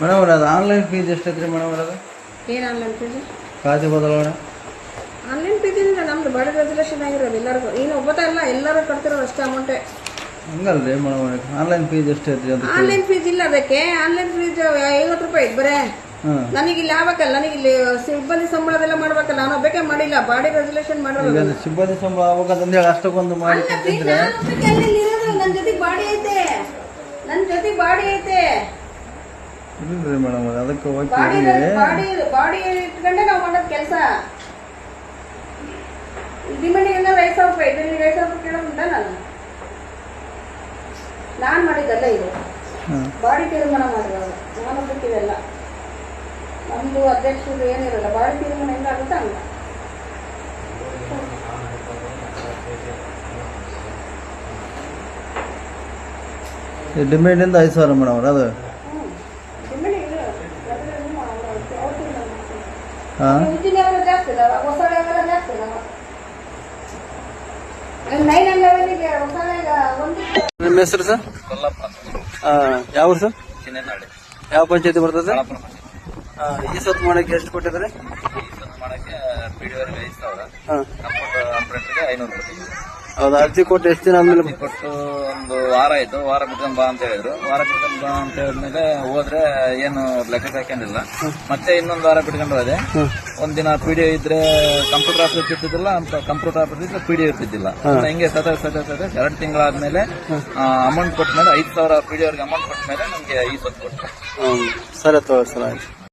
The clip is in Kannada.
ಮೇಡಮ್ ಅವ್ರೆ ಅದು ಆನ್ಲೈನ್ ಫೀಸ್ ಎಷ್ಟೈತ್ರಿ ಮೇಡಮ್ ಅವ್ರ ಅದು? ಏನು ಆನ್ಲೈನ್ ಫೀಸ್ ಖಾತೆ ಬದಲಾವಣೆ? ಆನ್ಲೈನ್ ಫೀಸ್ ಅಂದ್ರೆ ನಮ್ದು ಬಾಡಿ ರೆಸಲ್ಯೂಷನ್ ಆಗಿರೋದು ಎಲ್ಲರಿಗೂ. ಏನು ಒಬ್ಬತ ಇಲ್ಲ ಎಲ್ಲರೂ ಕಟ್ತಿರೋದು ಅಷ್ಟೇ ಅಮೌಂಟೇ ಹಂಗಲ್ರಿ ಮೇಡಮ್ ಅವ್ರೆ ಆನ್ಲೈನ್ ಫೀಸ್ ಎಷ್ಟೈತ್ರಿ ಅಂತ ಆನ್ಲೈನ್ ಫೀಸ್ ಇಲ್ಲ ಅದಕ್ಕೆ. ಆನ್ಲೈನ್ ಫೀಸ್ ಐವತ್ತು ರೂಪಾಯಿ ಐತೆ ಬರೇ. ನನಗೆ ಇಲ್ಲಿ ಆಗ್ಬೇಕಲ್ಲ ನನಗೆ ಇಲ್ಲಿ ಸಿಬ್ಬಂದಿ ಸಂಬಳದೆಲ್ಲ ಮಾಡ್ಬೇಕಲ್ಲ ನಾನು ಒಬ್ಬಕ್ಕೆ ಮಾಡಿಲ್ಲ. ಬಾಡಿ ರೆಸಲ್ಯೂಷನ್ ಮಾಡಿರೋದು ಸಿಬ್ಬಂದಿ ಸಂಬಳ ಆಗ್ಬೇಕಂತಂದು ಹೇಳಿ ಅಷ್ಟಕ್ಕೊಂದು ಮಾಡಿ ನನ್ನ ಜೊತೆ ಬಾಡಿ ಐತೆ. ನನ್ನ ಜೊತೆ ಬಾಡಿ ಐತೆ. ಇಲ್ರಿ ಮೇಡಮ್ ಅದಕ್ಕೆ ಬಾಡಿ ಬಾಡಿ ಬಾಡಿ ಇಟ್ಕೊಂಡೆ ನಾವು ಮಾಡೋದು ಕೆಲಸ. ಐದು ಸಾವಿರ ರೂಪಾಯಿ ಇದರಲ್ಲಿ ಸಾವಿರ ರೂಪಾಯಿ ಕೇಳೋದುಂಟ ನಾನು? ನಾನು ಮಾಡಿದ್ದಲ್ಲ ಇದು. ಬಾಡಿ ತೀರ್ಮಾನ ಮಾಡಿರೋದು ನಾನು ಒಬ್ಬಕ್ಕಿದೆಲ್ಲ ನಮ್ಮದು ಅಧ್ಯಕ್ಷರು ಏನಿರಲ್ಲ ಬಾಡಿ ತೀರ್ಮಾನ ಹೆಂಗಾಗುತ್ತೆ ಹಂಗ ಡಿಮ್ಯಾಂಡಿಂದ ಐದು ಸಾವಿರ ಮೇಡಮ್ ಅದು. ನಿಮ್ಮ ಹೆಸರು ಸರ್? ಯಾವ ಊರು ಸರ್? ಯಾವ ಪಂಚಾಯತಿ ಬರ್ತದೆ? ಸರ್ ಈ ಸತ್ ಮಾಡಕ್ಕೆ ಎಷ್ಟು ಕೊಟ್ಟಿದ್ದಾರೆ? ಮಾಡಕ್ಕೆ ಪಿ ಡಿ ಅವರಿಗೆ ಐದು ಸಾವಿರ. ಹಾಂ. ಕಂಪ್ಯೂಟರ್ ಆಪರೇಟರ್ಗೆ ಐನೂರು ಹೌದಾ? ಅರ್ಜಿ ಕೊಟ್ಟು ಎಷ್ಟು ದಿನ ಆದ್ಮೇಲೆ ಕೊಟ್ಟು ಒಂದು ವಾರ ಆಯ್ತು. ವಾರ ಬಿಟ್ಕೊಂಡ್ ಬಾ ಅಂತ ಹೇಳಿದ್ರು. ವಾರ ಬಿಟ್ಕೊಂಡ್ ಬಾ ಅಂತ ಹೇಳಿದ್ಮೇಲೆ ಹೋದ್ರೆ ಏನು ಲೆಕ್ಕ ಹಾಕೊಂಡಿಲ್ಲ. ಮತ್ತೆ ಇನ್ನೊಂದು ವಾರ ಬಿಟ್ಕೊಂಡು ಹೋದೆ. ಒಂದಿನ ಪಿ ಡಿ ಇದ್ರೆ ಕಂಪ್ಯೂಟರ್ ಆಫ್ ಇರ್ತಿದ್ದಿಲ್ಲ ಅಂತ ಕಂಪ್ಯೂಟರ್ ಆಫ್ ಇದ್ರೆ ಪಿ ಡಿ ಇರ್ತಿದ್ದಿಲ್ಲ. ಹಿಂಗೆ ಸತ ಸತ ಸತ ಎರಡು ತಿಂಗಳಾದ್ಮೇಲೆ ಅಮೌಂಟ್ ಕೊಟ್ಟ ಮೇಲೆ ಐದು ಸಾವಿರ ಪಿ ಡಿ ಅವ್ರಿಗೆ ಅಮೌಂಟ್ ಕೊಟ್ಟ ಮೇಲೆ ನಮ್ಗೆ ಈ ಸೊತ್ತು ಕೊಟ್ಟು ಸರಿ ಆಯ್ತು.